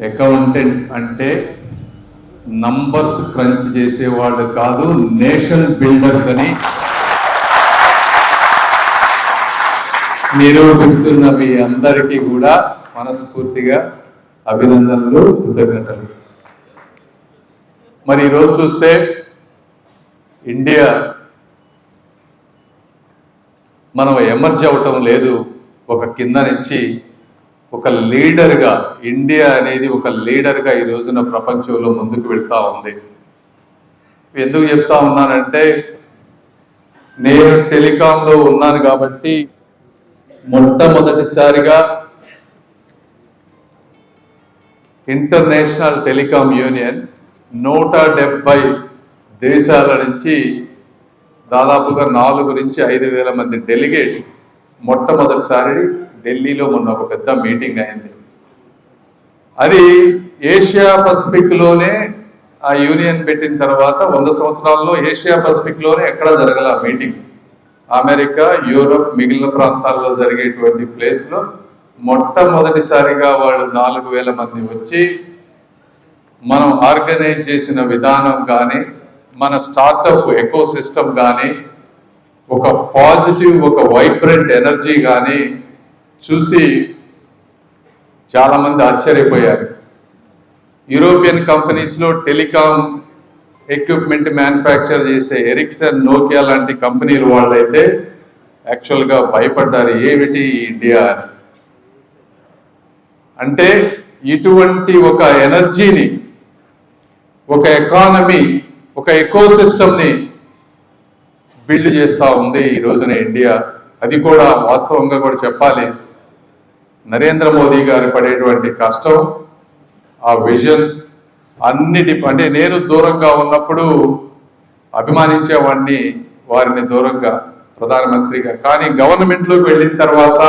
Accountant అంటే numbers crunch చేసేవాళ్ళు కాదు నేషన్ బిల్డర్స్ అని. నిరూపిస్తున్న మీ అందరికీ కూడా మనస్ఫూర్తిగా అభినందనలు కృతజ్ఞతలు. మరి ఈరోజు చూస్తే ఇండియా మనం ఎమర్జ్ అవటం లేదు ఒక కింద నుంచి ఒక లీడర్గా ఇండియా అనేది ఒక లీడర్గా ఈ రోజున ప్రపంచంలో ముందుకు వెళ్తా ఉంది. ఎందుకు చెప్తా ఉన్నానంటే నేను టెలికాంలో ఉన్నాను కాబట్టి మొట్టమొదటిసారిగా ఇంటర్నేషనల్ టెలికాం యూనియన్ నూట డెబ్బై దేశాల నుంచి దాదాపుగా నాలుగు నుంచి ఐదు వేల మంది డెలిగేట్స్ మొట్టమొదటిసారి ఢిల్లీలో మొన్న ఒక పెద్ద మీటింగ్ అయింది. అది ఏషియా పసిఫిక్లోనే ఆ యూనియన్ పెట్టిన తర్వాత వంద సంవత్సరాల్లో ఏషియా పసిఫిక్లోనే ఎక్కడ జరగల ఆ మీటింగ్. అమెరికా యూరోప్ మిగిలిన ప్రాంతాల్లో జరిగేటువంటి ప్లేస్లో మొట్టమొదటిసారిగా వాళ్ళు నాలుగు వేల మంది వచ్చి మనం ఆర్గనైజ్ చేసిన విధానం కానీ మన స్టార్టప్ ఎకో సిస్టమ్ కానీ ఒక పాజిటివ్ ఒక వైబ్రెంట్ ఎనర్జీ కానీ చూసి చాలామంది ఆశ్చర్యపోయారు. యూరోపియన్ కంపెనీస్లో టెలికాం ఎక్విప్మెంట్ మ్యానుఫ్యాక్చర్ చేసే ఎరిక్సన్ నోకియా లాంటి కంపెనీలు వాళ్ళైతే యాక్చువల్గా భయపడ్డారు ఏమిటి ఇండియా అని? అంటే ఇటువంటి ఒక ఎనర్జీని ఒక ఎకానమీ ఒక ఎకోసిస్టమ్ని బిల్డ్ చేస్తూ ఉంది ఈ రోజున ఇండియా. అది కూడా వాస్తవంగా కూడా చెప్పాలి. నరేంద్ర మోదీ గారు పడేటువంటి కష్టం ఆ విజన్ అన్నిటి అంటే నేను దూరంగా ఉన్నప్పుడు అభిమానించేవాడిని వారిని దూరంగా ప్రధానమంత్రిగా. కానీ గవర్నమెంట్లోకి వెళ్ళిన తర్వాత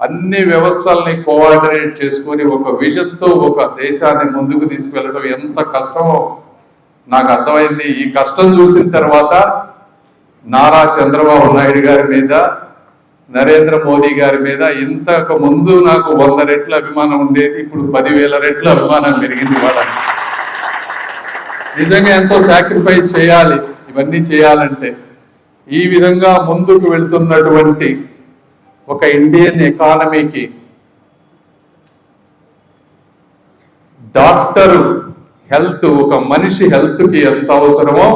అన్ని వ్యవస్థల్ని కోఆర్డినేట్ చేసుకొని ఒక విజన్తో ఒక దేశాన్ని ముందుకు తీసుకెళ్ళడం ఎంత కష్టమో నాకు అర్థమైంది. ఈ కష్టం చూసిన తర్వాత నారా చంద్రబాబు నాయుడు గారి మీద నరేంద్ర మోదీ గారి మీద ఇంతకు ముందు నాకు వంద రెట్ల అభిమానం ఉండేది ఇప్పుడు పదివేల రెట్ల అభిమానం పెరిగింది వాళ్ళకి నిజంగా ఎంతో సాక్రిఫైస్ చేయాలి ఇవన్నీ చేయాలంటే. ఈ విధంగా ముందుకు వెళ్తున్నటువంటి ఒక ఇండియన్ ఎకానమీకి డాక్టరు హెల్త్ ఒక మనిషి హెల్త్కి ఎంత అవసరమో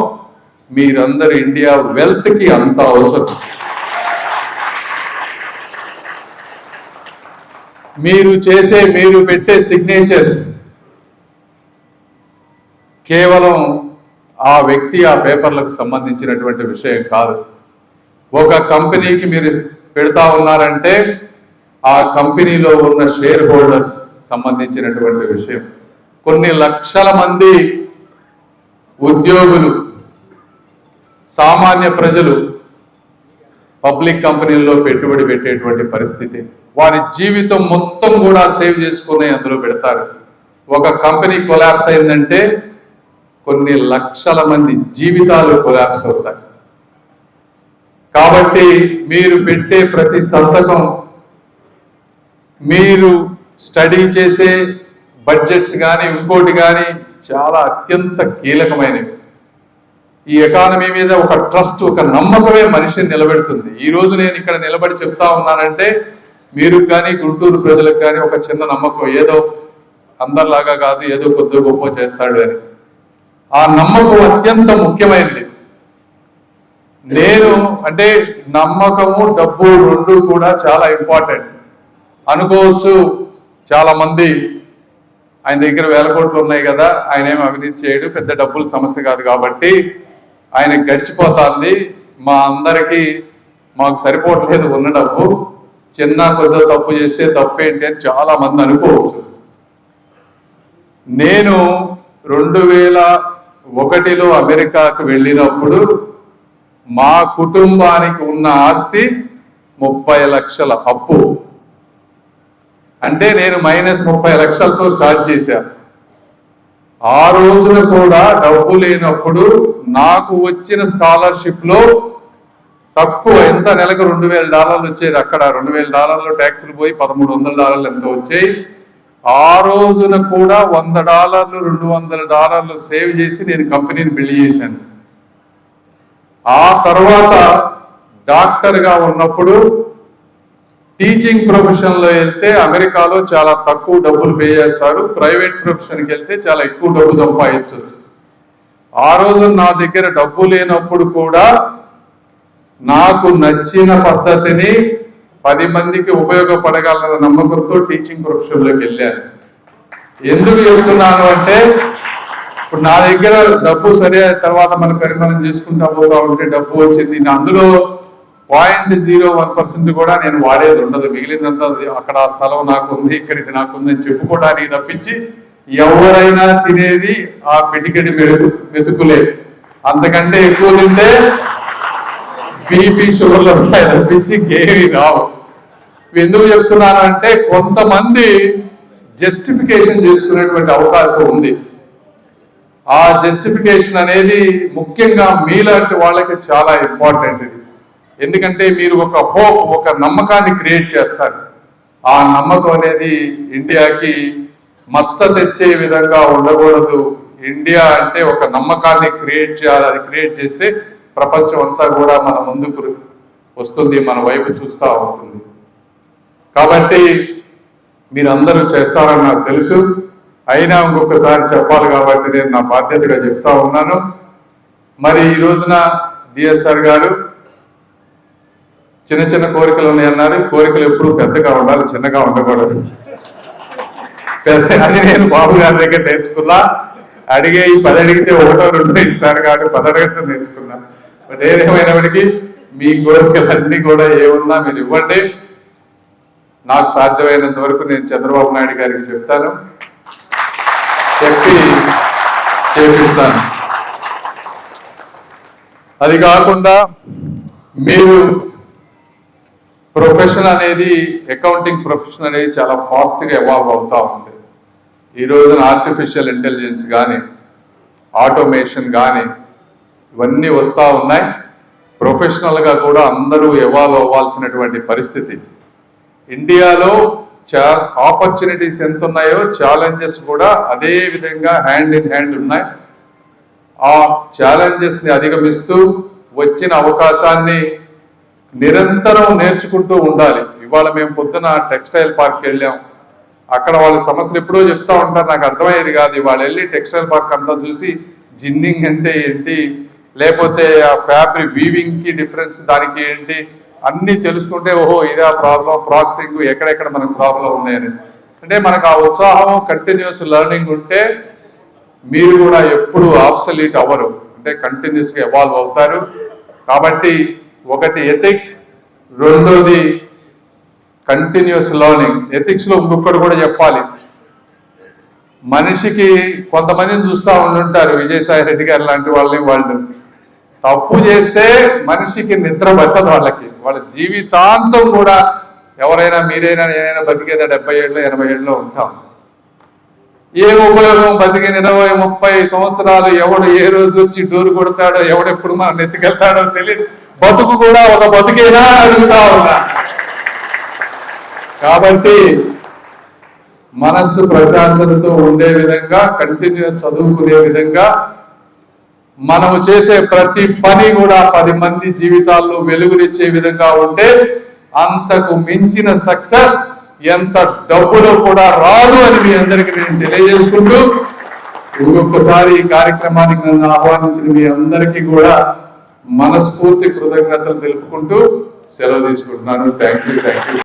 మీరందరూ ఇండియా వెల్త్కి అంత అవసరం. మీరు చేసే మీరు పెట్టే సిగ్నేచర్స్ కేవలం ఆ వ్యక్తి ఆ పేపర్లకు సంబంధించినటువంటి విషయం కాదు. ఒక కంపెనీకి మీరు పెడతా ఉన్నారంటే ఆ కంపెనీలో ఉన్న షేర్ హోల్డర్స్ సంబంధించినటువంటి విషయం. కొన్ని లక్షల మంది ఉద్యోగులు సామాన్య ప్రజలు పబ్లిక్ కంపెనీల్లో పెట్టుబడి పెట్టేటువంటి పరిస్థితి. వారి జీవితం మొత్తం కూడా సేవ్ చేసుకుని అందులో పెడతారు. ఒక కంపెనీ కొలాప్స్ అయిందంటే కొన్ని లక్షల మంది జీవితాలు కొలాప్స్ అవుతాయి. కాబట్టి మీరు పెట్టే ప్రతి సంతకం మీరు స్టడీ చేసే బడ్జెట్స్ కానీ ఇంకోటి కానీ చాలా అత్యంత కీలకమైనవి. ఈ ఎకానమీ మీద ఒక ట్రస్ట్ ఒక నమ్మకమే మనిషిని నిలబెడుతుంది. ఈ రోజు నేను ఇక్కడ నిలబడి చెప్తా ఉన్నానంటే మీరు కానీ గుంటూరు ప్రజలకు కానీ ఒక చిన్న నమ్మకం ఏదో అందరిలాగా కాదు ఏదో కొద్ది గొప్ప చేస్తాడు అని. ఆ నమ్మకం అత్యంత ముఖ్యమైనది. నేను అంటే నమ్మకము డబ్బు రెండు కూడా చాలా ఇంపార్టెంట్ అనుకోవచ్చు చాలా మంది ఆయన దగ్గర వేల కోట్లు ఉన్నాయి కదా ఆయన ఏమి అవినీతి చేయడు పెద్ద డబ్బుల సమస్య కాదు కాబట్టి ఆయన గడిచిపోతుంది. మా అందరికీ మాకు సరిపోవట్లేదు ఉన్న డబ్బు. చిన్న పెద్ద తప్పు చేస్తే తప్పేంటి అని చాలా మంది అనుకోవచ్చు. నేను రెండు వేల ఒకటిలో అమెరికాకు వెళ్ళినప్పుడు మా కుటుంబానికి ఉన్న ఆస్తి ముప్పై లక్షల అప్పు. అంటే నేను మైనస్ ముప్పై లక్షలతో స్టార్ట్ చేశాను ఆ రోజున కూడా డబ్బు లేనప్పుడు నాకు వచ్చిన స్కాలర్షిప్లో తక్కువ ఎంత నెలకు రెండు వేల డాలర్లు వచ్చేది అక్కడ? రెండు వేల డాలర్లు ట్యాక్సులు పోయి పదమూడు వందల డాలర్లు ఎంతో వచ్చాయి. ఆ రోజున కూడా వంద డాలర్లు రెండు వందల డాలర్లు సేవ్ చేసి నేను కంపెనీని బిల్డ్ చేశాను. ఆ తర్వాత డాక్టర్గా ఉన్నప్పుడు టీచింగ్ ప్రొఫెషన్లో వెళ్తే అమెరికాలో చాలా తక్కువ డబ్బులు పే చేస్తారు. ప్రైవేట్ ప్రొఫెషన్కి వెళ్తే చాలా ఎక్కువ డబ్బు సంపాదించవచ్చు. ఆ రోజు నా దగ్గర డబ్బు లేనప్పుడు కూడా నాకు నచ్చిన పద్ధతిని పది మందికి ఉపయోగపడగలన నమ్మకంతో టీచింగ్ ప్రొఫెషన్లోకి వెళ్ళాను. ఎందుకు చెప్తున్నాను అంటే ఇప్పుడు నా దగ్గర డబ్బు సరే తర్వాత మనం పరిమాణం చేసుకుంటా పోతా ఉంటే డబ్బు వచ్చింది. అందులో పాయింట్ జీరో వన్ పర్సెంట్ కూడా నేను వాడేది ఉండదు. మిగిలిందంతా అక్కడ ఆ స్థలం నాకు ఉంది ఇక్కడికి నాకు ఉంది అని చెప్పుకోవడానికి తప్పించి ఎవరైనా తినేది ఆ పిటికెడి మెడుకు మెతుకులే. అంతకంటే ఎక్కువ తింటే బీపీ షుగర్లు వస్తాయి తప్పించి ఇంకేమి రావు. ఎందుకు చెప్తున్నాను అంటే కొంతమంది జస్టిఫికేషన్ చేసుకునేటువంటి అవకాశం ఉంది. ఆ జస్టిఫికేషన్ అనేది ముఖ్యంగా మీలాంటి వాళ్ళకి చాలా ఇంపార్టెంట్ ఇది. ఎందుకంటే మీరు ఒక హోప్ ఒక నమ్మకాన్ని క్రియేట్ చేస్తారు. ఆ నమ్మకం అనేది ఇండియాకి మచ్చ తెచ్చే విధంగా ఉండకూడదు. ఇండియా అంటే ఒక నమ్మకాన్ని క్రియేట్ చేయాలి అది క్రియేట్ చేస్తే ప్రపంచం అంతా కూడా మన ముందుకు వస్తుంది మన వైపు చూస్తూ ఉంటుంది. కాబట్టి మీరందరూ చేస్తారని నాకు తెలుసు. అయినా ఇంకొకసారి చెప్పాలి కాబట్టి నేను నా బాధ్యతగా చెప్తా ఉన్నాను. మరి ఈ రోజున డిఎస్ఆర్ గారు చిన్న చిన్న కోరికలు ఉన్నాయన్నారు కోరికలు ఎప్పుడు పెద్దగా ఉండాలి చిన్నగా ఉండకూడదు. అది అని నేను బాబు గారి దగ్గర నేర్చుకున్నా. అడిగే ఈ పది అడిగితే ఒకటో రెండో ఇస్తారు కాబట్టి పది అడగటం నేర్చుకున్నా. బట్ ఏదేమైనప్పటికీ మీ కోరికలన్నీ కూడా ఏమున్నా మీరు ఇవ్వండి. నాకు సాధ్యమైనంత వరకు నేను చంద్రబాబు నాయుడు గారికి చెప్తాను. చెప్పి చేపిస్తాను. అది కాకుండా మీరు ప్రొఫెషన్ అనేది అకౌంటింగ్ ప్రొఫెషన్ అనేది చాలా ఫాస్ట్గా ఎవాల్వ్ అవుతూ ఉంది. ఈ రోజున ఆర్టిఫిషియల్ ఇంటెలిజెన్స్ కానీ ఆటోమేషన్ కానీ ఇవన్నీ వస్తూ ఉన్నాయి. ప్రొఫెషనల్గా కూడా అందరూ ఎవాల్వ్ అవ్వాల్సినటువంటి పరిస్థితి. ఇండియాలో చా ఆపర్చునిటీస్ ఎంత ఉన్నాయో ఛాలెంజెస్ కూడా అదే విధంగా హ్యాండ్ ఇన్ హ్యాండ్ ఉన్నాయి. ఆ ఛాలెంజెస్ని అధిగమిస్తూ వచ్చిన అవకాశాన్ని నిరంతరం నేర్చుకుంటూ ఉండాలి. ఇవాళ మేము పొద్దున టెక్స్టైల్ పార్క్ వెళ్ళాం. అక్కడ వాళ్ళ సమస్యలు ఎప్పుడో చెప్తా ఉంటారు. నాకు అర్థమయ్యేది కాదు. ఇవాళ వెళ్ళి టెక్స్టైల్ పార్క్ అంతా చూసి జిన్నింగ్ అంటే ఏంటి? లేకపోతే ఆ ఫ్యాబ్రిక్ వీవింగ్కి డిఫరెన్స్ దానికి ఏంటి? అన్ని తెలుసుకుంటే ఓహో ఇదే ప్రాబ్లం ప్రాసెసింగ్ ఎక్కడెక్కడ మనకు ప్రాబ్లం ఉన్నాయని. అంటే మనకు ఆ ఉత్సాహం కంటిన్యూస్ లెర్నింగ్ ఉంటే మీరు కూడా ఎప్పుడు ఆబ్సలీట్ అవ్వరు. అంటే కంటిన్యూస్గా ఎవాల్వ్ అవుతారు. కాబట్టి ఒకటి ఎథిక్స్ రెండోది కంటిన్యూస్ లెర్నింగ్ ఎథిక్స్లో ఇంకొకటి కూడా చెప్పాలి. మనిషికి కొంతమందిని చూస్తూ ఉండుంటారు. విజయసాయి రెడ్డి గారు లాంటి వాళ్ళని వాళ్ళు. తప్పు చేస్తే మనిషికి నిద్ర పట్టదు వాళ్ళకి. వాళ్ళ జీవితాంతం కూడా ఎవరైనా మీరైనా నేనైనా బతికేదా డెబ్బై ఏళ్ళు ఎనభై ఏళ్ళలో ఉంటాం. ఏం ఉపయోగం బతికిన ఇరవై ముప్పై సంవత్సరాలు ఎవడు ఏ రోజు వచ్చి డోరు కొడతాడో ఎవడెప్పుడు మనం ఎత్తుకెళ్తాడో తెలియదు బతుకు కూడా ఒక బతుకేనా అడుగుతా ఉన్నా. కాబట్టి మనస్సు ప్రశాంతతతో ఉండే విధంగా కంటిన్యూస్ చదువుకునే విధంగా మనము చేసే ప్రతి పని కూడా పది మంది జీవితాల్లో వెలుగునిచ్చే విధంగా ఉంటే అంతకు మించిన సక్సెస్ ఎంత డబ్బులో కూడా రాదు అని మీ అందరికీ నేను తెలియజేసుకుంటూ ఇంకొకసారి ఈ కార్యక్రమానికి నన్ను ఆహ్వానించిన మీ అందరికీ కూడా మనస్ఫూర్తి కృతజ్ఞతలు తెలుపుకుంటూ సెలవు తీసుకుంటున్నాను. Thank you thank you